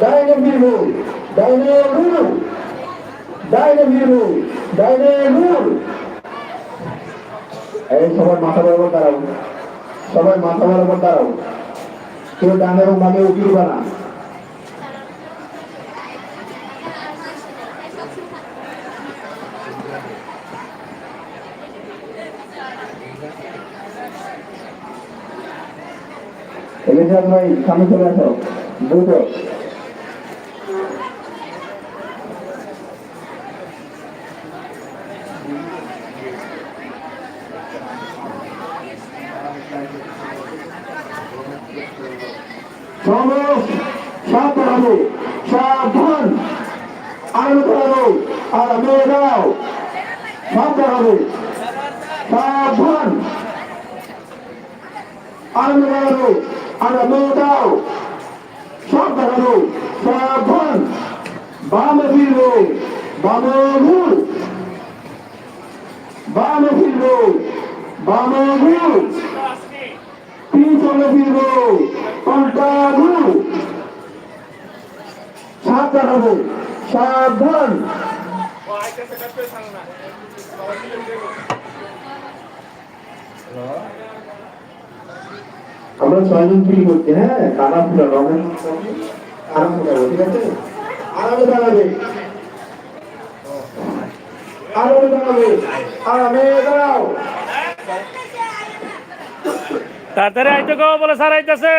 ডাইনে ফিরবো ডাইনে ঘুরু ডাইনে ফিরবো ডাইনে ঘুর এই সবাই মাথা বরাবর দাঁড়াও সবাই মাথা বরাবর দাঁড়াও। কেউ ডানে এবং বামে উঠিবা না। এলিজার ভাই, সামনে চলে আসো। দ্রুত সাবধান সাবধান। আনন্দ করাবো আর মেয়েরাও সাবধান হবে সাবধান। আনন্দ করাবো আর মেয়েরাও সাবধান সাবধান। বামে ফিরবো। বামে ঘুর বামে ফিরবো বামে পিছনে ফিরবো পাল্টা সাবধান হব সাবধান। আমরা ছয়জন ফিল করছি হ্যাঁ? কানা ফুলা রঙের কানা ফুলাবো ঠিক আছে? আরামে দাঁড়াবে আরামে দাঁড়াবে আরামে দাঁড়াও তাড়াতাড়ি আইতে গো বলে স্যার আইতেছে।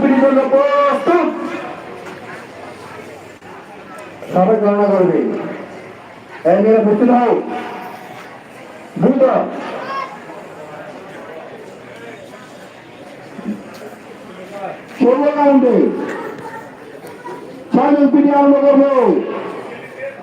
ফিল করলে প্রস্তুত। সবাই গণনা করবে। এই মেয়েরা প্রস্তুত হও। দ্রুত। ষোলো কাউন্টে ছয়জন পিটি আরম্ভ করব।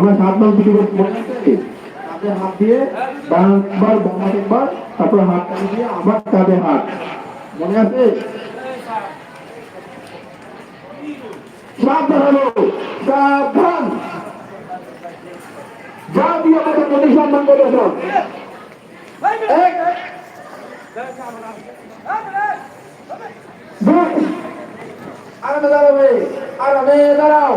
আমরা সাবধান কিছু করতে মনে আছে? কাঁধে হাত দিয়ে একবার একবার, তারপর হাত দিয়ে আবার কাঁধে হাত। মনে আছে? আরামে দাঁড়াও।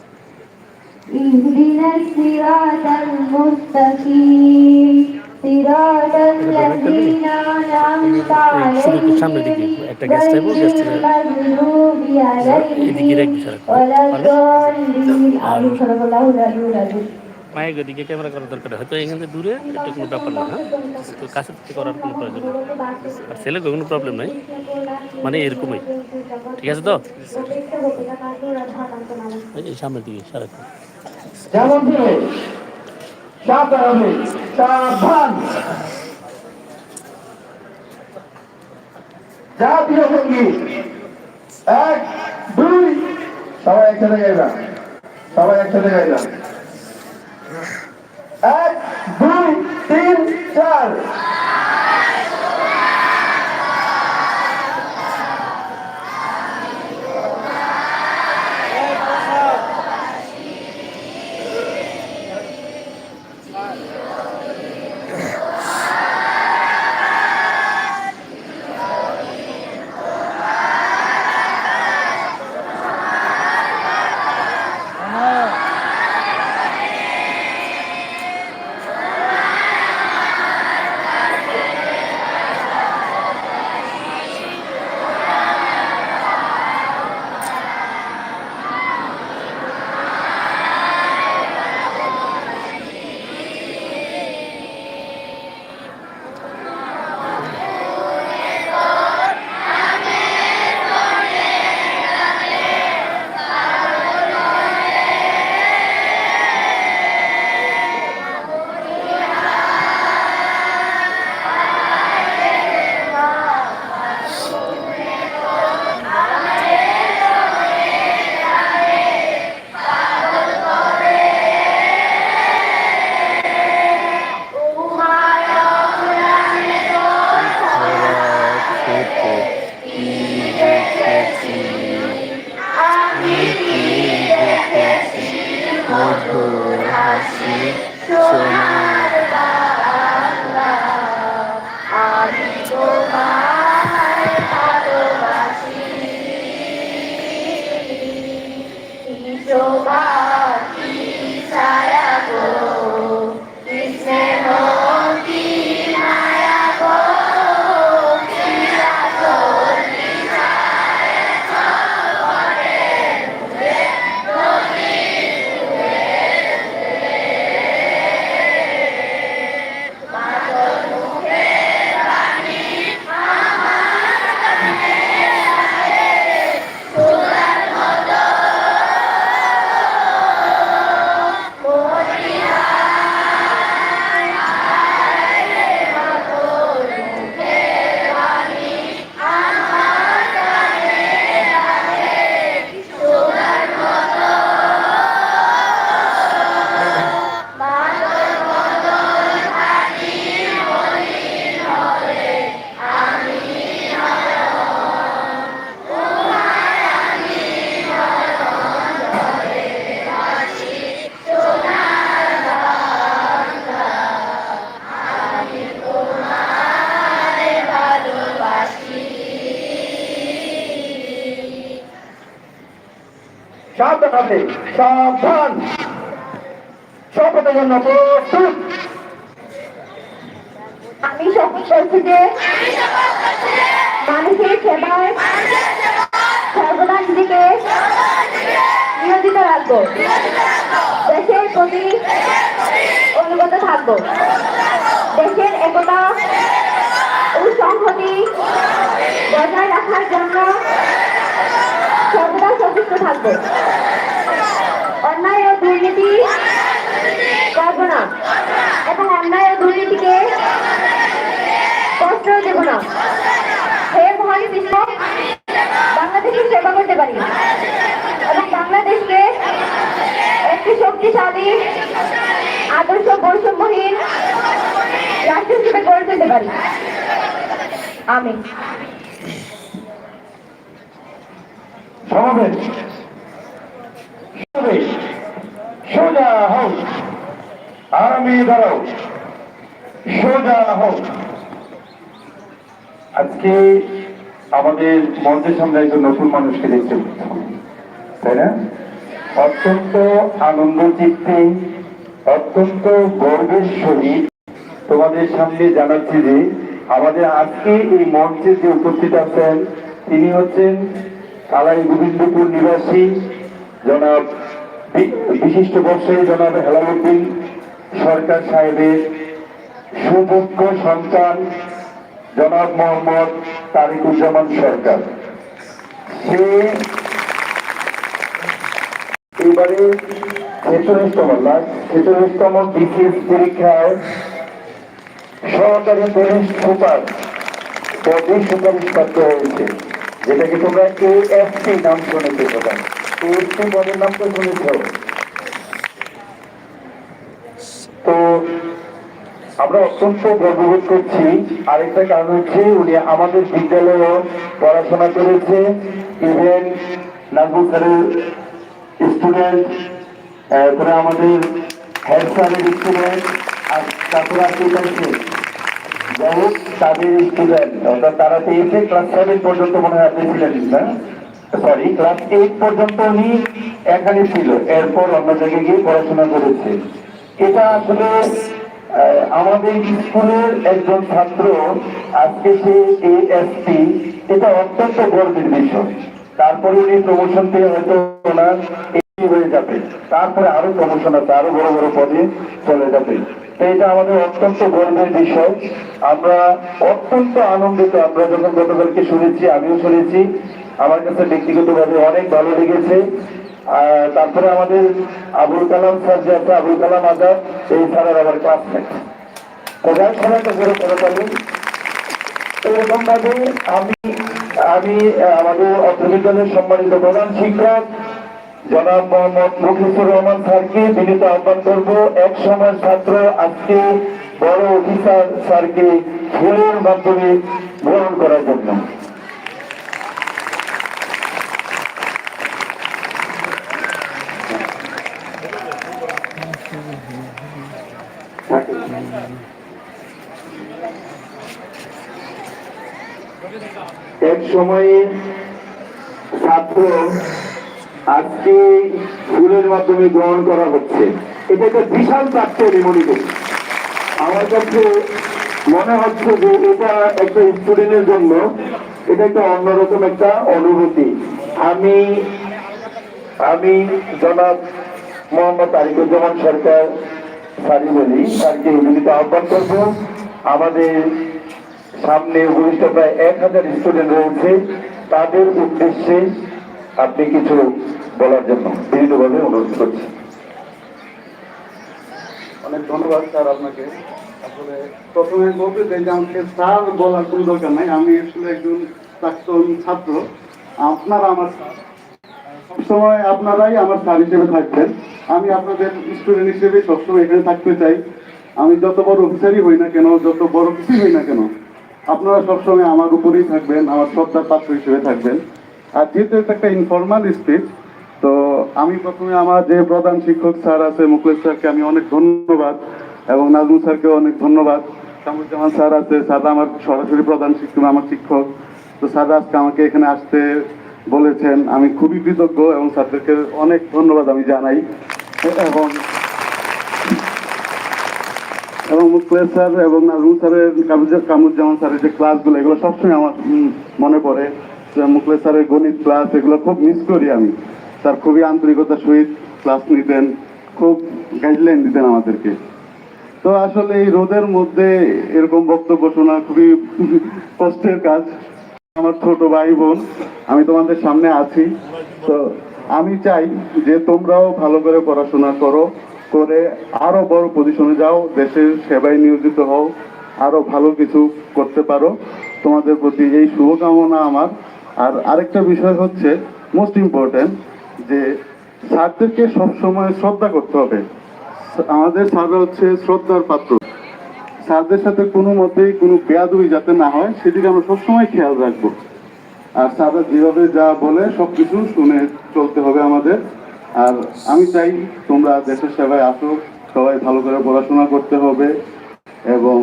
اهدنا الصراط المستقيم صراط الذين أنعمت শুধু সামনের দিকে عليهم একটা গ্যাস চাইবো গ্যাস غير المغضوب এদিকে عليهم রেখে সারা ولا الضالين آمين صدق الله العلي العظيم মায়ের দিকে ক্যামেরা করার দরকার নেই। হয়তো এখান থেকে দূরে এটা কোনো ব্যাপার না হ্যাঁ তো কাছে থেকে করার কোনো প্রয়োজন নেই আর ছেলে কোনো প্রবলেম নাই মানে এরকমই ঠিক আছে তো এই- এই সামনের দিকে সারাক্ষণ যেমন ছিল সাবধান হবে সাবধান। জাতীয় সংগীত, এক, দুই, সবাই একসাথে গাইবা, সবাই একসাথে গাইবা। 说啊 সাবধানে সাবধান। শপথের জন্য প্রস্তুত। আমি শপথ করছি মানুষের সেবায় সর্বদা নিজেকে নিয়োজিত রাখব। দেশের প্রতি অনুগত থাকব। দেশের একতা ও সংহতি বজায় রাখার জন্য সর্বদা সচেষ্ট থাকব। অন্যায় ও দুর্নীতি? করব না এবং অন্যায় ও দুর্নীতিকে কষ্ট দেব না। হে মহান কৃষ্ণ বাংলাদেশের সেবা করতে পারি। এবং বাংলাদেশকে একটি শক্তিশালী, আদর্শ বৈষম্যহীন রাষ্ট্র হিসেবে গড়ে তুলতে পারি। আমি সমাবেশ। সমাবেশ। সোজা হোক আরামে দাঁড়াও। সোজা হোক আজকে আমাদের মঞ্চের সামনে একজন নতুন মানুষকে দেখতে তাই না? অত্যন্ত আনন্দ চিত্তে, অত্যন্ত গর্বের সহিত তোমাদের সামনে জানাচ্ছি যে আমাদের আজকে এই মঞ্চে যে উপস্থিত আছেন, তিনি হচ্ছেন কালাই গোবিন্দপুর নিবাসী জনাব বিশিষ্ট ব্যবসায়ী জনাব হেলালুদ্দিন সরকার সাহেবের সুযোগ্য সন্তান জনাব মোহাম্মদ তারিকুজ্জামান সরকার। সে এবারে ছেচল্লিশতম ছেচল্লিশতম পরীক্ষায় সহকারী পুলিশ সুপার পদে সুপারিশ প্রাপ্ত হয়েছে। যেটাকে তোমরা এএফসি নাম শুনেছো এএফসি পদের নাম তো শুনেছ তো আমরা অত্যন্ত গর্ববোধ করছি। আরেকটা কারণ হচ্ছে, উনি আমাদের বিদ্যালয়েও পড়াশোনা করেছে। ইভেন স্যারের স্টুডেন্ট তারপরে আমাদের হেড স্যারের স্টুডেন্ট আর তারপরে কে যাই হোক, তাদের স্টুডেন্ট অর্থাৎ তারা পেয়েছে ক্লাস সেভেন পর্যন্ত মনে হয় আপনি ছিলেন, না? সরি ক্লাস এইট পর্যন্ত উনি এখানে ছিল। এরপর অন্য জায়গায় গিয়ে পড়াশোনা করেছে। এটা আসলে আমাদের স্কুলের একজন ছাত্র, আজকে সে এএসপি এটা অত্যন্ত গর্বের বিষয়। তারপরে উনি প্রমোশন পেয়ে হয়তো ওনার হয়ে যাবে। তারপরে আরও প্রমোশন আছে, আরও বড় বড় পদে চলে যাবে। তো এটা আমাদের অত্যন্ত গর্বের বিষয়। আমরা অত্যন্ত আনন্দিত। আমরা যখন গতকালকে শুনেছি, আমিও শুনেছি। আমার কাছে ব্যক্তিগতভাবে অনেক ভালো লেগেছে। তারপরে আমাদের আবুল কালাম স্যার যে আছে, আবুল কালাম আজাদ, এই স্যারের আমার ক্লাসমেট তো যাই সবাই করে করে পাবেন এরকম ভাবে আমি আমি আমাদের বিদ্যালয়ের সম্মানিত প্রধান শিক্ষক, জনাব মোহাম্মদ রহমান স্যারকে বিনীত আহ্বান করব। এক সময় ছাত্র, আজকে বড় অফিসার স্যারকে ফুলের মাধ্যমে গ্রহণ করার জন্য। এক সময়ে ছাত্র আজকে ফুলের মাধ্যমে গ্রহণ করা হচ্ছে। এটা একটা বিশাল প্রাপ্য আমি মনে করি আমার কাছে মনে হচ্ছে যে এটা একটা স্টুডেন্টের জন্য এটা একটা অন্যরকম একটা অনুভূতি। আমি আমি জনাব মোহাম্মদ তারিকুজ্জামান সরকার, সারি বলি স্যারকে মিলিত আহ্বান করব। আমাদের সামনে উপবিষ্ট প্রায় এক হাজার স্টুডেন্ট রয়েছে। তাদের উদ্দেশ্যে আপনি কিছু বলার জন্য বিনীতভাবে অনুরোধ করছি। আমি আপনাদের স্টুডেন্ট হিসেবে সবসময় এখানে থাকতে চাই। আমি যত বড় অফিসারই হই না কেন, যত বড় কিছুই হই না কেন আপনারা সবসময় আমার উপরেই থাকবেন, আমার শ্রদ্ধার পাত্র হিসেবে থাকবেন। আর যেহেতু এটা একটা ইনফর্মাল স্পিচ তো আমি প্রথমে আমার যে প্রধান শিক্ষক স্যার আছে মুকলেশ স্যারকে আমি অনেক ধন্যবাদ এবং নাজমুল স্যারকে অনেক ধন্যবাদ। কামরুজ্জামান স্যার আছে স্যার আমার সরাসরি প্রধান শিক্ষক, আমার শিক্ষক। তো স্যার আজকে আমাকে এখানে আসতে বলেছেন, আমি খুবই কৃতজ্ঞ এবং স্যারদেরকে অনেক ধন্যবাদ আমি জানাই। এবং এবং মুখলেশ স্যার এবং নাজমুল স্যারের কামুজ- কামরুজ্জামান স্যারের যে ক্লাসগুলো, এগুলো সবসময় আমার মনে পড়ে। যে মুখলেশ স্যারের গণিত ক্লাস, এগুলো খুব মিস করি আমি। স্যার খুবই আন্তরিকতার সহিত ক্লাস নিতেন, খুব গাইডলাইন দিতেন আমাদেরকে। তো আসলে এই রোদের মধ্যে এরকম বক্তব্য শোনা খুবই কষ্টের কাজ। আমার ছোট ভাই বোন, আমি তোমাদের সামনে আছি। তো আমি চাই যে তোমরাও ভালো করে পড়াশোনা করো। করে আরও বড় পজিশনে যাও, দেশের সেবায় নিয়োজিত হও, আরও ভালো কিছু করতে পারো। তোমাদের প্রতি এই শুভকামনা আমার। আর আরেকটা বিষয় হচ্ছে মোস্ট ইম্পর্টেন্ট যে স্যারদেরকে সবসময় শ্রদ্ধা করতে হবে। আমাদের স্যাররা হচ্ছে শ্রদ্ধার পাত্র। স্যারদের সাথে কোনো মতেই কোনো বেয়াদবি যাতে না হয়, সেদিকে আমরা সবসময় খেয়াল রাখব। আর স্যাররা যেভাবে যা বলে, সবকিছু শুনে চলতে হবে আমাদের। আর আমি চাই তোমরা দেশের সেবায় আসো, সবাই ভালো করে পড়াশোনা করতে হবে এবং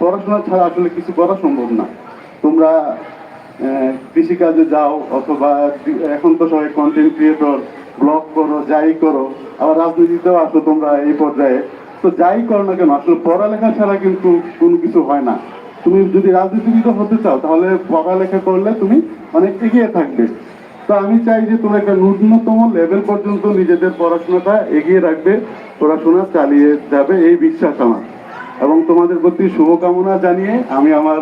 পড়াশোনা ছাড়া আসলে কিছু করা সম্ভব না। তোমরা কৃষিকাজে যাও অথবা এখন তো সবাই কন্টেন্ট ক্রিয়েটর ব্লগ করো, যাই করো, আবার রাজনীতিতেও আসো তোমরা এই পর্যায়ে। তো যাই করো না কেন, আসলে পড়ালেখা ছাড়া কিন্তু কোনো কিছু হয় না। তুমি যদি রাজনীতিবিদ হতে চাও, তাহলে পড়ালেখা করলে তুমি অনেক এগিয়ে থাকবে। তো আমি চাই যে তোমরা একটা ন্যূনতম লেভেল পর্যন্ত নিজেদের পড়াশোনাটা এগিয়ে রাখবে, পড়াশোনা চালিয়ে যাবে, এই বিশ্বাস আমার। এবং তোমাদের প্রতি শুভকামনা জানিয়ে আমি আমার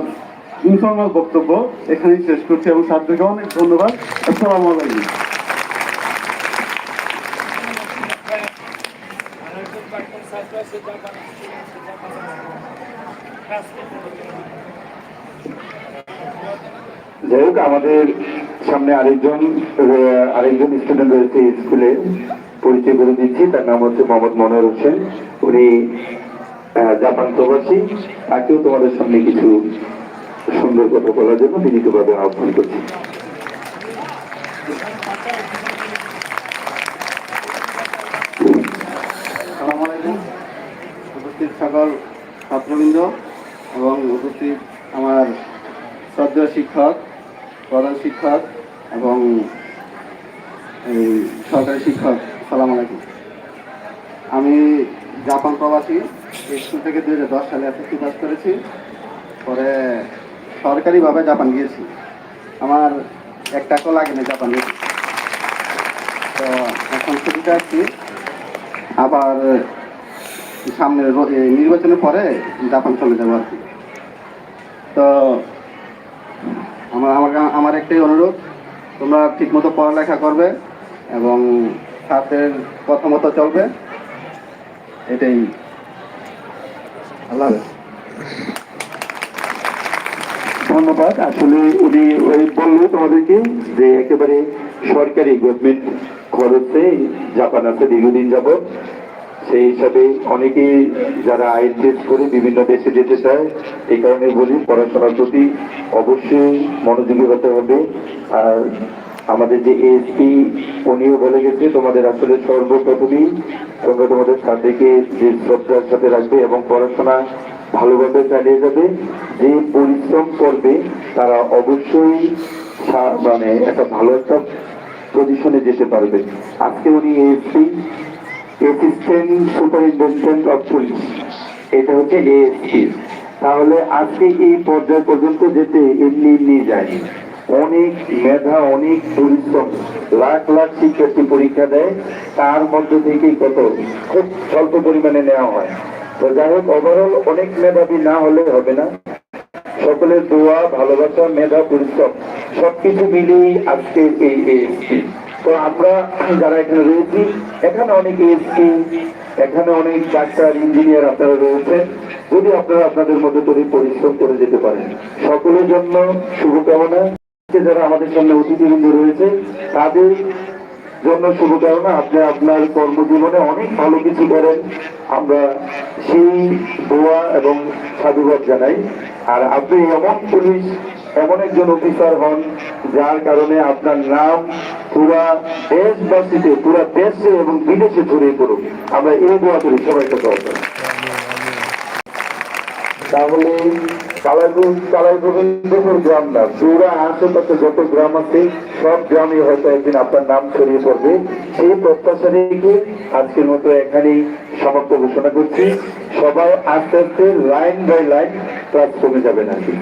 ইনফর্মাল বক্তব্য এখানেই শেষ করছি এবং স্যারদেরকে অনেক ধন্যবাদ। আসসালামু আলাইকুম। যাই হোক, আমাদের সামনে আরেকজন আরেকজন স্টুডেন্ট রয়েছে স্কুলে পরিচয় করে দিচ্ছি। তার নাম হচ্ছে মোহাম্মদ মনোয়ার হোসেন। উনি জাপান প্রবাসী। তাকেও তোমাদের সামনে কিছু সুন্দর কথা বলার জন্য বিনীতভাবে আহ্বান করছি। সকল ছাত্রবৃন্দ এবং উপস্থিত আমার শ্রদ্ধেয় শিক্ষক, প্রধান শিক্ষক এবং এই সরকারি শিক্ষক, সালাম আলাইকুম। আমি জাপান প্রবাসী স্কুল থেকে দুই হাজার দশ সালে এসএসসি পাস করেছি। পরে সরকারিভাবে জাপান গিয়েছি। আমার এক টাকাও লাগেনি জাপান গিয়েছি। তো এখন ছুটিতে আসছি আবার সামনে র- এই নির্বাচনের পরে জাপান চলে যাব আর কি। তো আমার আমার আমার একটাই অনুরোধ তোমরা ঠিকমতো পড়ালেখা করবে এবং সাথের কথা মতো চলবে। এটাই। আল্লাহ। ধন্যবাদ। আসলে উনি ওই বলল তোমাদেরকে যে একেবারে সরকারি গভর্নমেন্ট খরচে জাপান আছে দীর্ঘদিন যাবৎ। সেই হিসাবে অনেকেই যারা টেস্ট করে বিভিন্ন দেশে যেতে চায়, এই কারণে বলি পড়াশোনার প্রতি অবশ্যই মনোযোগী হতে হবে। আর আমাদের যে এসপি উনিও বলে গেছে, তোমাদের আসলে সর্বপ্রথমেই তোমরা তোমাদের সাথীকে যে শ্রদ্ধার সাথে রাখবে এবং পড়াশোনা ভালোভাবে চালিয়ে যাবে, যে পরিশ্রম করবে, তারা অবশ্যই মানে একটা ভালো একটা পজিশনে যেতে পারবে। আজকে উনি এসপি সুপারিনটেন্ডেন্ট অফ পুলিশ এটা হচ্ছে এএসপি তাহলে আজকে এই পর্যায় পর্যন্ত যেতে এমনি এমনি যায়নি। অনেক মেধা, অনেক পরিশ্রম, লাখ লাখ শিক্ষার্থী পরীক্ষা দেয়। তার মধ্যে থেকেই কত? খুব স্বল্প পরিমাণে নেওয়া হয়। তো যাই হোক ওভারঅল অনেক মেধাবী না হলে হবে না। সকলের দোয়া, ভালোবাসা, মেধা, পরিশ্রম, সবকিছু মিলিয়েই আজকে এই আমরা যারা এখানে রয়েছি, এখানে অনেক এএসপি এখানে অনেক ডাক্তার, ইঞ্জিনিয়ার আপনারা রয়েছেন। যদি আপনারা আপনাদের মধ্যে করে পরিশ্রম করে যেতে পারেন, সকলের জন্য শুভকামনা। যারা আমাদের সামনে অতিথিবৃন্দ রয়েছে, তাদের জন্য শুভকামনা। আপনি আপনার কর্মজীবনে অনেক ভালো কিছু করেন। আমরা সেই দোয়া এবং সাধুবাদ জানাই। আর আপনি এমন পুলিশ, এমন একজন অফিসার হন, যার কারণে আপনার নাম পুরা দেশবাসীতে পুরা দেশে এবং বিদেশে ছড়িয়ে পড়ুক। আমরা এই দোয়া করি, সবাইকে দোয়া করি। তাহলে গ্রাম যত গ্রাম আছে, সব গ্রামে হয়তো একদিন আপনার নাম ছড়িয়ে পড়বে। সেই প্রত্যাশা আজকের মতো এখানেই সমাপ্ত ঘোষণা করছি। সবাই আস্তে আস্তে লাইন বাই লাইন ক্লাস কমে যাবেন আর কি